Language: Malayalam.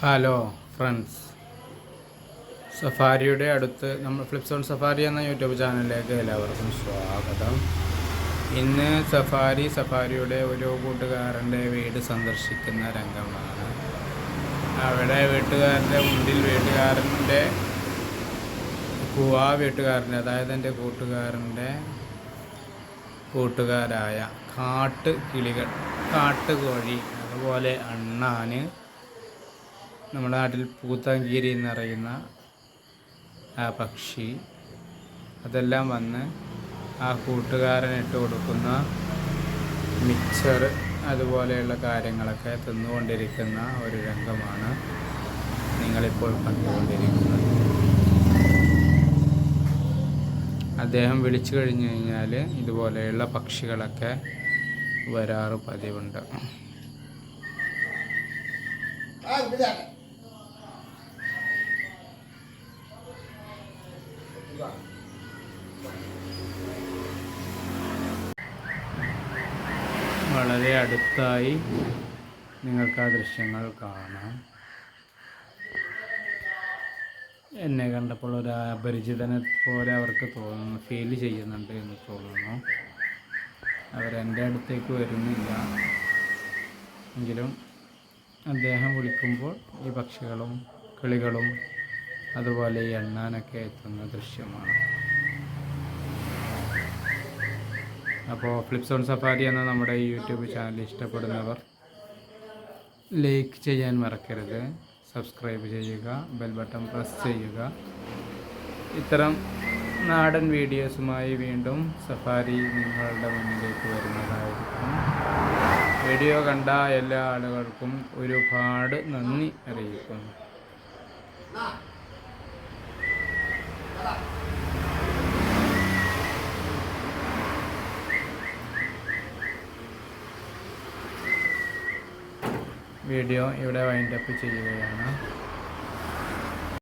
ഹലോ ഫ്രണ്ട്സ് സഫാരിയുടെ അടുത്ത് നമ്മൾ ഫ്ലിപ്സോൺ സഫാരി എന്ന യൂട്യൂബ് ചാനലിലേക്ക് എല്ലാവർക്കും സ്വാഗതം. ഇന്ന് സഫാരി സഫാരിയുടെ ഒരു കൂട്ടുകാരന്റെ വീട് സന്ദർശിക്കുന്ന രംഗമാണ്. അവിടെ വീട്ടുകാരന്റെ മുന്നിൽ വീട്ടുകാരന്റെ ആ വീട്ടുകാരന്റെ അതായത് എന്റെ കൂട്ടുകാരന്റെ കൂട്ടുകാരായ കാട്ട് കിളികൾ കാട്ടുകോഴി അതുപോലെ അണ്ണാന് നമ്മുടെ നാട്ടിൽ പൂത്താങ്കീരി എന്നറിയുന്ന ആ പക്ഷി അതെല്ലാം വന്ന് ആ കൂട്ടുകാരൻ ഇട്ട് കൊടുക്കുന്ന മിക്സർ അതുപോലെയുള്ള കാര്യങ്ങളൊക്കെ തിന്നുകൊണ്ടിരിക്കുന്ന ഒരു രംഗമാണ് നിങ്ങളിപ്പോൾ കണ്ടുകൊണ്ടിരിക്കുന്നത്. അദ്ദേഹം വിളിച്ചു കഴിഞ്ഞു കഴിഞ്ഞാൽ ഇതുപോലെയുള്ള പക്ഷികളൊക്കെ വരാറ് പതിവുണ്ട്. വളരെ അടുത്തായി നിങ്ങൾക്ക് ആ ദൃശ്യങ്ങൾ കാണാം. എന്നെ കണ്ടപ്പോൾ ഒരു അപരിചിതനെ പോലെ അവർക്ക് തോന്നുന്നു ഫീൽ ചെയ്യുന്നുണ്ട് എന്ന് തോന്നുന്നു. അവരെന്റെ അടുത്തേക്ക് വരുന്നില്ല. എങ്കിലും അദ്ദേഹം വിളിക്കുമ്പോൾ ഈ പക്ഷികളും കിളികളും അതുപോലെ എണ്ണാനൊക്കെ എത്തുന്ന ദൃശ്യമാണ്. അപ്പോൾ ഫ്ലിപ്സോൺ സഫാരി എന്ന നമ്മുടെ യൂട്യൂബ് ചാനൽ ഇഷ്ടപ്പെടുന്നവർ ലൈക്ക് ചെയ്യാൻ മറക്കരുത് സബ്സ്ക്രൈബ് ചെയ്യുക ബെൽ ബട്ടൺ പ്രസ് ചെയ്യുക. ഇത്തരം നാടൻ വീഡിയോസുമായി വീണ്ടും സഫാരി നിങ്ങളുടെ മുന്നിലേക്ക് വരുന്നതായിരിക്കും. വീഡിയോ കണ്ട എല്ലാ ആളുകൾക്കും ഒരുപാട് നന്ദി അറിയിക്കുന്നു. വീഡിയോ ഇവിടെ വൈൻഡപ്പ് ചെയ്യുകയാണ്.